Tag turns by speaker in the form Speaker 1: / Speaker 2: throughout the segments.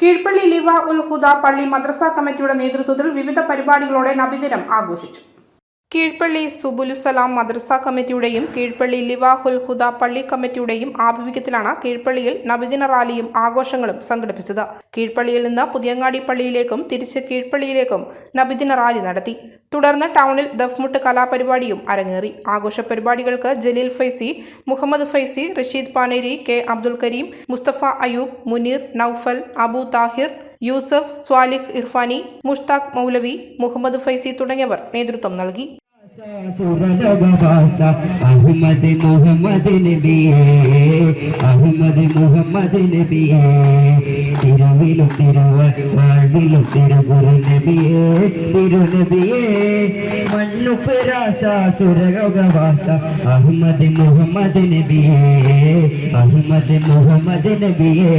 Speaker 1: കീഴ്പള്ളി ലിവ ഉൽ ഹുദ പള്ളി മദ്രസ കമ്മിറ്റിയുടെ നേതൃത്വത്തിൽ വിവിധ പരിപാടികളോടെ നബിദിനം ആഘോഷിച്ചു. കീഴ്പള്ളി സുബുലുസലാം മദ്രസ കമ്മിറ്റിയുടെയും കീഴ്പള്ളി ലിവാഹുൽ ഹുദ പള്ളി കമ്മിറ്റിയുടെയും ആഭിമുഖ്യത്തിലാണ് കീഴ്പള്ളിയിൽ നബിദിന റാലിയും ആഘോഷങ്ങളും സംഘടിപ്പിച്ചത്. കീഴ്പള്ളിയിൽ നിന്ന് പുതിയങ്ങാടി പള്ളിയിലേക്കും തിരിച്ച് കീഴ്പള്ളിയിലേക്കും നബിദിന റാലി നടത്തി. തുടർന്ന് ടൗണിൽ ദഫ്മുട്ട് കലാപരിപാടിയും അരങ്ങേറി. ആഘോഷ പരിപാടികൾക്ക് ജലീൽ ഫൈസി മുഹമ്മദ് ഫൈസി റഷീദ് പാനേരി കെ അബ്ദുൽ കരീം മുസ്തഫ അയൂബ് മുനീർ നൌഫൽ അബു താഹിർ യൂസഫ് സ്വാലിഖ് ഇർഫാനി മുഷ്താഖ് മൗലവി മുഹമ്മദ് ഫൈസി തുടങ്ങിയവർ നേതൃത്വം നൽകി.
Speaker 2: സുരലഗവാസ അഹമ്മദ് മുഹമ്മദ് നബിയേ അഹമ്മദ് മുഹമ്മദ് നബിയേ. തിരുവിലും തിരുവ വാഴ്വിലും തിരുഗുരു നബിയേ തിരുനബിയേ മണ്ണുപുരാസ സുരലഗവാസ അഹമ്മദ് മുഹമ്മദ് നബിയേ അഹമ്മദ് മുഹമ്മദ് നബിയേ.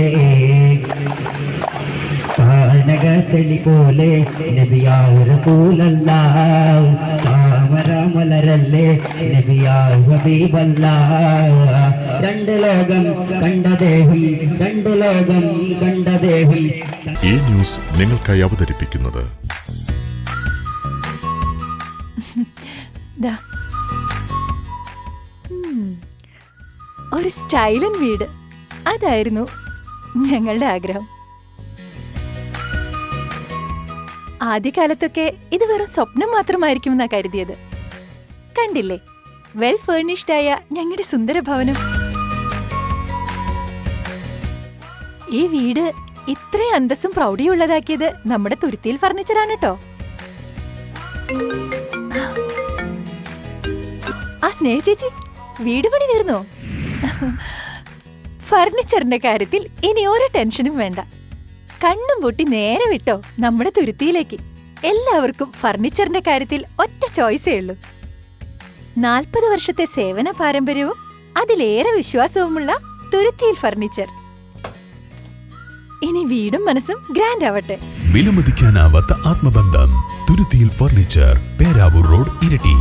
Speaker 2: താനകത്തളി പോലെ നബിയാ റസൂലല്ല താമരമലരല്ലേ നബിയാവല്ല ഹബീബല്ല രണ്ട് ലോകം കണ്ട ദേഹം രണ്ട് ലോകം കണ്ട ദേഹം
Speaker 3: ഈ ന്യൂസ് നിങ്ങൾക്കായി അവതരിപ്പിക്കുന്നത്.
Speaker 4: ഒരു സ്റ്റൈലൻ വീട്. അതായിരുന്നു ഞങ്ങളുടെ ആഗ്രഹം. ആദ്യകാലത്തൊക്കെ ഇത് വെറും സ്വപ്നം മാത്രമായിരിക്കുമെന്നാ കരുതിയത്. കണ്ടില്ലേ? വെൽ ഫേർണിഷ്ഡ് ആയ ഞങ്ങളുടെ സുന്ദര ഭവനം ഈ വീട് ഇത്രയും അന്തസ്സും പ്രൗഢിയും ഉള്ളതാക്കിയത് നമ്മുടെ തുരുത്തിയിൽ ഫർണിച്ചറാണ് കേട്ടോ ആ സ്നേഹ ചേച്ചി വീട് പണി തീർന്നോ? ഫർണിച്ചറിന്റെ കാര്യത്തിൽ ഇനി ഒരു ടെൻഷനും വേണ്ട. കണ്ണും പൊട്ടി നേരെ വിട്ടോ നമ്മുടെ തുരുത്തിയിലേക്ക്. എല്ലാവർക്കും ഫർണിച്ചറിന്റെ കാര്യത്തിൽ ഒറ്റ ചോയ്സേ ഉള്ളൂ. നാൽപ്പത് വർഷത്തെ സേവന പാരമ്പര്യവും അതിലേറെ വിശ്വാസവുമുള്ള തുരുത്തിയിൽ ഫർണിച്ചർ. ഇനി വീടും മനസ്സും ഗ്രാൻഡ് ആവട്ടെ.
Speaker 3: വിലമതിക്കാനാവാത്ത ആത്മബന്ധം തുരുത്തിയിൽ ഫർണിച്ചർ പേരാവൂർ റോഡ് ഇരട്ടി.